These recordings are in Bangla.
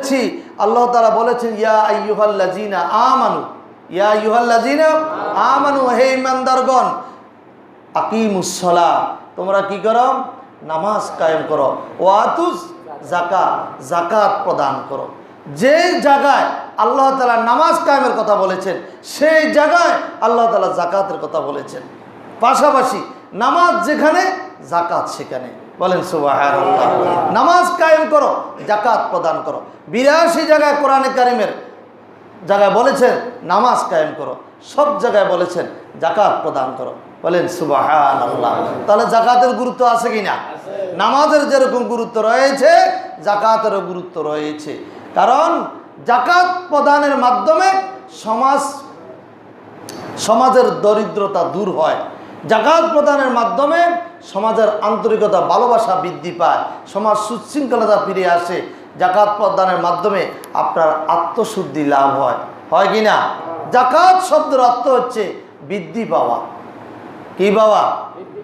বলেছি, আল্লাহ তারা বলেছেন, ইয়া আইয়ুহাল্লাজিনা আমানু, ইয়া আইয়ুহাল্লাজিনা আমানু, হে ইমানদারগণ আকিমুসলা তোমরা কি করো? নামাজ কায়েম করো। ওয়াতুস জাকাত জাকাত প্রদান করো। যে জায়গায় আল্লাহ তালা নামাজ কায়েমের কথা বলেছেন, সেই জায়গায় আল্লাহ তালা জাকাতের কথা বলেছেন। পাশাপাশি নামাজ যেখানে জাকাত সেখানে। বলেন সুবাহ নামাজ কায়েম করো জাকাত প্রদান করো। বিরাশি জায়গায় কোরআনে কারিমের জায়গায় বলেছেন, নামাজ কায়েম করো। সব জায়গায় বলেছেন জাকাত প্রদান করো। বলেন আল্লাহ তাহলে জাকাতের গুরুত্ব আছে কি না? নামাজের যেরকম গুরুত্ব রয়েছে জাকাতেরও গুরুত্ব রয়েছে। কারণ জাকাত প্রদানের মাধ্যমে সমাজ, সমাজের দরিদ্রতা দূর হয়। জাকাত প্রদানের মাধ্যমে সমাজের আন্তরিকতা, ভালোবাসা বৃদ্ধি পায়। সমাজ সুশৃঙ্খলতা ফিরে আসে। জাকাত প্রদানের মাধ্যমে আপনার আত্মশুদ্ধি লাভ হয়। হয় কি না? জাকাত শব্দের অর্থ হচ্ছে বৃদ্ধি পাওয়া। কি পাওয়া?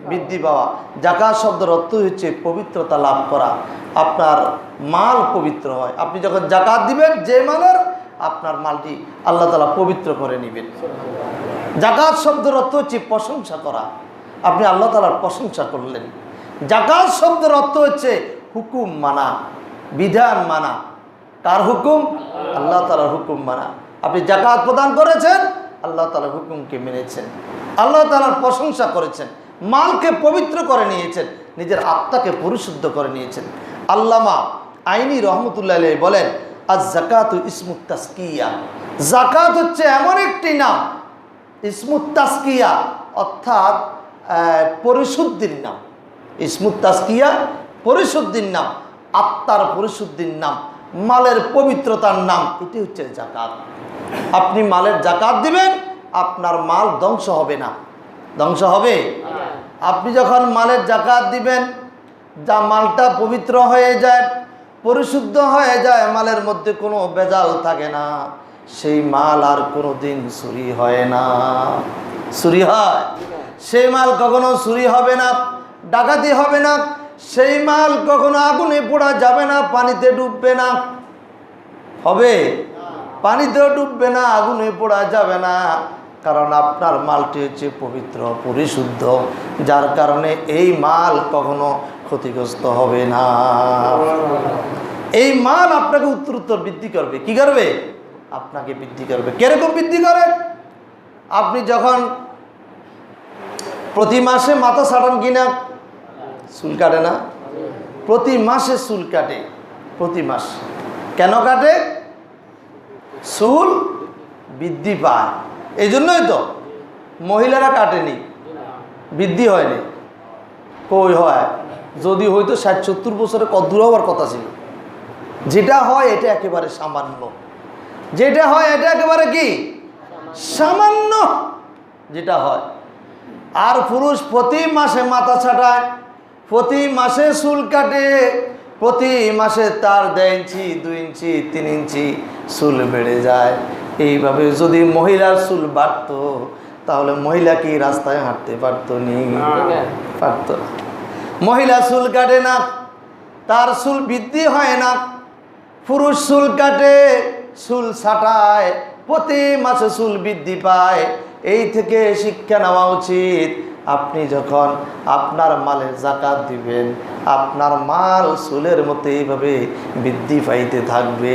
বৃদ্ধি পাওয়া। জাকাত শব্দের অর্থ হচ্ছে পবিত্রতা লাভ করা। আপনার মাল পবিত্র হয়। আপনি যখন জাকাত দিবেন, যে মালের আপনার মালটি আল্লাহ তালা পবিত্র করে নেবেন। জাকাত শব্দের অর্থ হচ্ছে প্রশংসা করা। আপনি আল্লাহ তালার প্রশংসা করলেন। জাকাত শব্দের অর্থ হচ্ছে হুকুম মানা, বিধান মানা। কার হুকুম? আল্লাহ তালার হুকুম মানা। আপনি জাকাত প্রদান করেছেন, আল্লাহ তালার হুকুমকে মেনেছেন। আল্লাহ তালার প্রশংসা করেছেন, মালকে পবিত্র করে নিয়েছেন, নিজের আত্মাকে পরিশুদ্ধ করে নিয়েছেন। আল্লামা আইনি রহমতুল্লাহ বলেন আজ জাকাত ইসমুত তাস্কিয়া। জাকাত হচ্ছে এমন একটি নাম ইসমুত তাস্কিয়া অর্থাৎ পরিশুদ্ধির নাম। ইসমুত তাস্কিয়া পরিশুদ্ধির নাম, আত্মার পরিশুদ্ধির নাম, মালের পবিত্রতার নাম, এটি হচ্ছে জাকাত আপনি মালের জাকাত দিবেন, আপনার মাল ধ্বংস হবে না। ধ্বংস হবে? আপনি যখন মালের জাকাত দিবেন, যা মালটা পবিত্র হয়ে যায়, পরিশুদ্ধ হয়ে যায়, মালের মধ্যে কোনো বেজাল থাকে না। সেই মাল আর কোনো দিন চুরি হয় না। চুরি হয়? সেই মাল কখনো চুরি হবে না, ডাকাতি হবে না, সেই মাল কখনো আগুনে পোড়া যাবে না, পানিতে ডুববে না। হবে? পানিতেও ডুববে না, আগুনে পোড়া যাবে না। কারণ আপনার মালটি হচ্ছে পবিত্র, পরিশুদ্ধ, যার কারণে এই মাল কখনো ক্ষতিগ্রস্ত হবে না। এই মাল আপনাকে উত্তরোত্তর বৃদ্ধি করবে। কি করবে? আপনাকে বৃদ্ধি করবে। কীরকম বৃদ্ধি করে? আপনি যখন প্রতি মাসে মাথা ছাড়ান কিনা, চুল কাটে না? প্রতি মাসে চুল কাটে, প্রতি মাস। কেন কাটে? চুল বৃদ্ধি পায়। এই জন্যই তো মহিলারা কাটেনি, বৃদ্ধি হয়নি। কই হয়? যদি হয়তো ষাট সত্তর বছরে কদ্দূর হওয়ার কথা ছিল। যেটা হয়, এটা একেবারে সামান্য। যেটা হয়, এটা একেবারে কি? সামান্য যেটা হয়। আর পুরুষ প্রতি মাসে মাথা ছাটায়, প্রতি মাসে চুল কাটে, প্রতি মাসে তার দেড় ইঞ্চি, দুই ইঞ্চি, তিন ইঞ্চি চুল বেড়ে যায়। এইভাবে যদি মহিলার চুল বাড়তো, তাহলে মহিলা কি রাস্তায় হাঁটতে পারতো নি? পারতো। মহিলা চুল কাটে না, তার চুল বৃদ্ধি হয় না। পুরুষ চুল কাটে চুল ছাটায় প্রতি মাসে চুল বৃদ্ধি পায়। এই থেকে শিক্ষা নেওয়া উচিত। আপনি যখন আপনার মালের জাকাত দিবেন আপনার মাল চুলের মতো এইভাবে বৃদ্ধি পাইতে থাকবে।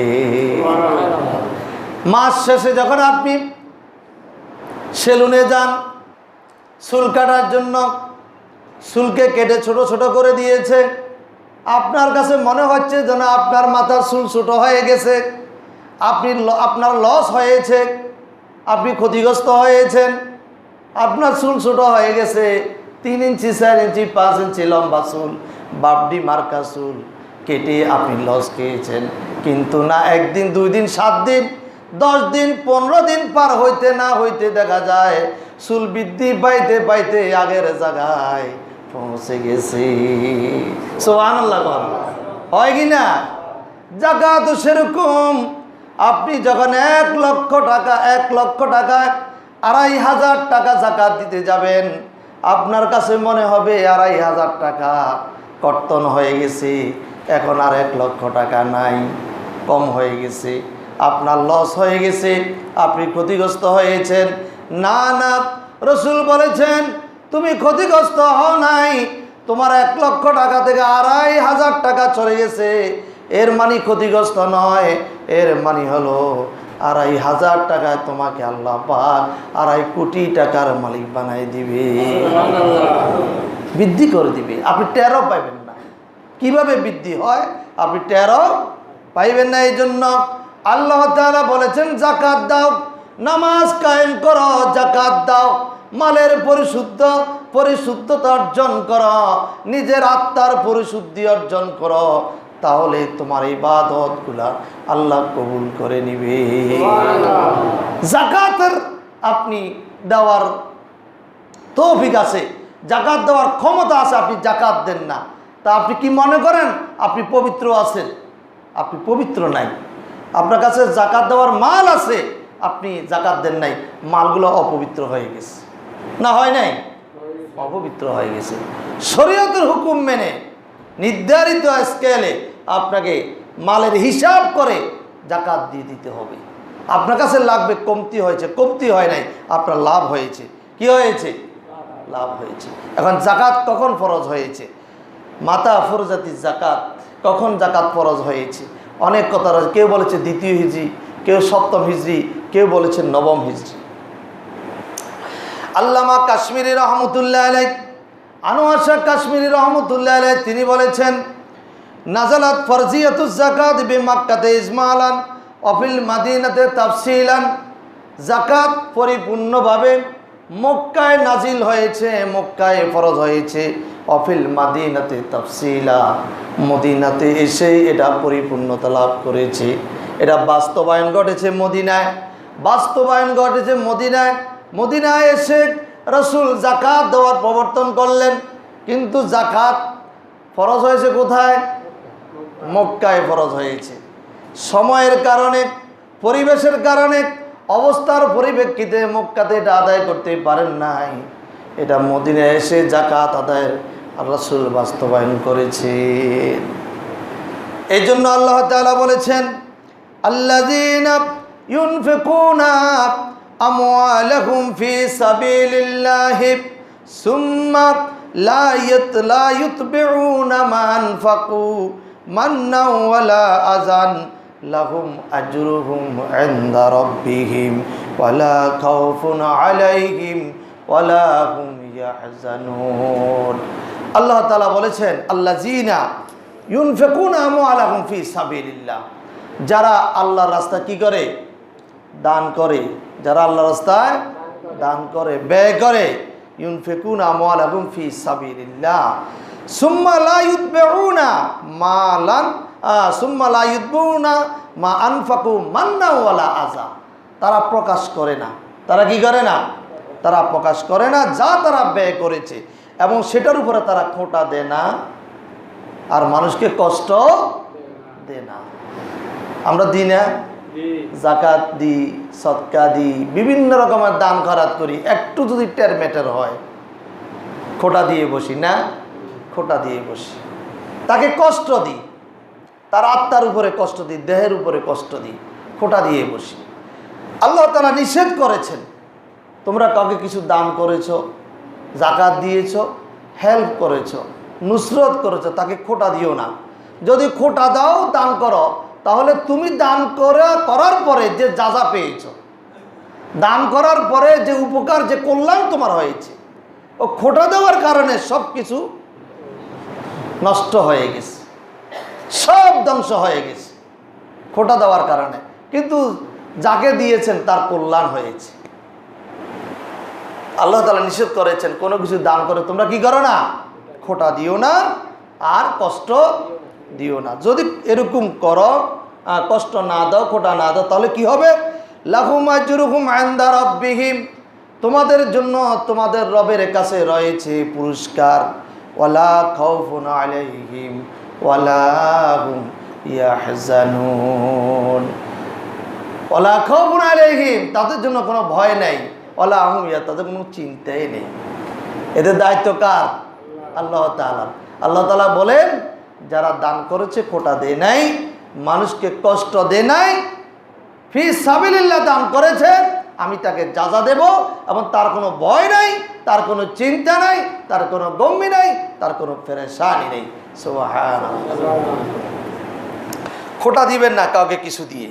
মাস শেষে যখন আপনি সেলুনে যান চুল কাটার জন্য চুলকে কেটে ছোট ছোট করে দিয়েছে। আপনার কাছে মনে হচ্ছে যেন আপনার মাথার চুল ছোট হয়ে গেছে। আপনি আপনার লস হয়েছে, আপনি ক্ষতিগ্রস্ত হয়েছেন, আপনার চুল ছোটো হয়ে গেছে, তিন ইঞ্চি, চার ইঞ্চি, পাঁচ ইঞ্চি লম্বা চুল, বাপডি মার্কা চুল কেটে আপনি লস খেয়েছেন। কিন্তু না, একদিন, দুই দিন, সাত দিন, দশ দিন, পনেরো দিন পার হইতে না হইতে দেখা যায়, চুল বৃদ্ধি পাইতে পাইতে আগের জায়গায় পৌঁছে গেছে। সোহান হয় কি না? জায়গা তো সেরকম আপনি যখন এক লক্ষ টাকা, এক লক্ষ টাকা, আড়াই হাজার টাকা জাকাত দিতে যাবেন, আপনার কাছে মনে হবে আড়াই হাজার টাকা কর্তন হয়ে গেছে, এখন আর এক লক্ষ টাকা নাই, কম হয়ে গেছে, আপনার লস হয়ে গেছে, আপনি ক্ষতিগ্রস্ত হয়েছেন। না না, রসুল বলেছেন, তুমি ক্ষতিগ্রস্ত হও নাই, তোমার এক লক্ষ টাকা থেকে আড়াই হাজার টাকা চলে গেছে এর মানি ক্ষতিগ্রস্ত নয় এর মানি হলো আড়াই হাজার টাকায় তোমাকে আল্লাহ পাক আড়াই কোটি টাকার মালিক বানাই দিবে। বৃদ্ধি করে দিবে। আপনি টেরও পাইবেন না। কীভাবে বৃদ্ধি হয়? আপনি টেরও পাইবেন না এই জন্য আল্লাহ তাআলা বলেছেন জাকাত দাও নামাজ কায়েম করো জাকাত দাও মালের পরিশুদ্ধ পরিশুদ্ধতা অর্জন করো নিজের আত্মার পরিশুদ্ধি অর্জন করো তাহলে তোমার ইবাদতগুলা আল্লাহ কবুল করে নিবে। জাকাতের আপনি দেওয়ার তৌফিক আছে, জাকাত দেওয়ার ক্ষমতা আছে, আপনি জাকাত দেন না। তা আপনি কি মনে করেন? আপনি পবিত্র আছেন, আপনি পবিত্র নাই। আপনার কাছে জাকাত দেওয়ার মাল আছে, আপনি জাকাত দেন নাই। মালগুলো অপবিত্র হয়ে গেছে। না হয় নাই? অপবিত্র হয়ে গেছে। শরীয়তের হুকুম মেনে নির্ধারিত স্কেলে আপনাকে মালের হিসাব করে জাকাত দিয়ে দিতে হবে। আপনার কাছে লাগবে, কমতি হয়েছে, কমতি হয় নাই, আপনার লাভ হয়েছে। কি হয়েছে? লাভ হয়েছে। এখন জাকাত কখন ফরজ হয়েছে? মাতা ফরজাতি জাকাত, কখন জাকাত ফরজ হয়েছে? অনেক কথা রয়েছে। কেউ বলেছে দ্বিতীয় হিজড়ি কেউ সপ্তম হিজড়ি কেউ বলেছে নবম হিজড়ি আল্লামা কাশ্মীরি রহমতুল্লাহ আলাই আনোয়ার শাহ কাশ্মীরি রহমতুল্লাহ আলাই তিনি বলেছেন নাজালাত ফরজিয়াতুজ জাকাত বি মাক্কাতে ইজমালান, অফিল মাদিনাতে তাফসিলান। জাকাত পরিপূর্ণভাবে মক্কায় নাজিল হয়েছে, মক্কায় ফরজ হয়েছে। অফিল মাদিনাতে তাফসিলা মদিনাতে এসে এটা পরিপূর্ণতা লাভ করেছে। এটা বাস্তবায়ন ঘটেছে মদিনায়। বাস্তবায়ন ঘটেছে মদিনায়। মদিনায় এসে রসুল জাকাত দেওয়ার প্রবর্তন করলেন। কিন্তু জাকাত ফরজ হয়েছে কোথায়? মক্কায় ফরজ হয়েছে। সময়ের কারণে, পরিবেশের কারণে, অবস্থার পরিপ্রেক্ষিতে মক্কাতে এটা আদায় করতে পারেন নাই। এটা মদিনায় এসে জাকাত আদায়ের রসুল বাস্তবায়ন করেছে। এই জন্য আল্লাহ তাআলা বলেছেন, আল্লাযীনা ইউনফিকুনা আমওয়ালাহুম ফি সাবিলিল্লাহি সুম্মা লা ইয়াত লা ইউতবিউনা মা আনফাকু মান্না ওয়ালা আযান, লাহুম আজরুহুম ইনদা রাব্বিহিম, ওয়ালা খাউফুন আলাইহিম, ওয়ালা হুম ইয়াহজানুন। আল্লাহ বলেছেন, আল্লাযীনা যারা আল্লাহর রাস্তা কি করে? দান করে। যারা আল্লাহর রাস্তায় দান করে, ব্যয় করে, ইউনফিকুনা আমওয়ালাহুম ফি সুম্মা মা আনফাকু মান্না ওয়ালা আযা। তারা প্রকাশ করে না। তারা কি করে না? তারা প্রকাশ করে না যা তারা ব্যয় করেছে। এবং সেটার উপরে তারা খোঁটা দেয় না। আর মানুষকে কষ্ট দেয় না। আমরা দিই না? জাকাত দিই সৎকা দিই বিভিন্ন রকমের দান খরাত করি। একটু যদি টের মেটের হয় খোটা দিয়ে বসি না? খোটা দিয়ে বসি। তাকে কষ্ট দিই। তার আত্মার উপরে কষ্ট দিই, দেহের উপরে কষ্ট দিই, খোটা দিয়ে বসি। আল্লাহ তারা নিষেধ করেছেন, তোমরা কাউকে কিছু দান করেছ জাকাত দিয়েছ, হেল্প করেছ, নুসরত করেছ, তাকে খোটা দিও না। যদি খোটা দাও, দান করো, তাহলে তুমি দান করে, করার পরে যে যা যা পেয়েছ। দান করার পরে যে উপকার, যে কল্যাণ তোমার হয়েছে। ও খোটা দেওয়ার কারণে সব কিছু নষ্ট হয়ে গেছে। সব ধ্বংস হয়ে গেছে। খোটা দেওয়ার কারণে। কিন্তু যাকে দিয়েছেন তার কল্যাণ হয়েছে। আল্লাহ তালা নিষেধ করেছেন, কোনো কিছু দান করে তোমরা কি করো না? খোটা দিও না আর কষ্ট দিও না। যদি এরকম করো কষ্ট না দাও, খোটা না দাও, তাহলে কি হবে? লাহুম আজরুহুম আইন্দা রব্বিহিম। তোমাদের জন্য তোমাদের রবের কাছে রয়েছে পুরস্কার। ওয়ালা খাউফুন আলাইহিম ওয়ালা হুম ইয়াহজানুন। ওলা খাউফুন আলাইহিম, তাদের জন্য কোনো ভয় নাই। ওলা আহম ইয়া, তাদের কোনো চিন্তাই নেই। এদের দায়িত্ব কার? আল্লাহ তাআলা। আল্লাহ তালা বলেন, যারা দান করেছে খোটা দেয় নাই, মানুষকে কষ্ট দে নাই, ফি সাবিলিল্লাহ দান করেছে আমি তাকে যাজা দেব এবং তার কোনো ভয় নাই, তার কোনো চিন্তা নাই, তার কোনো গম্মি নাই, তার কোনো ফেরেশানি নেই সুবহানাল্লাহ। খোটা দিবেন না কাউকে কিছু দিয়ে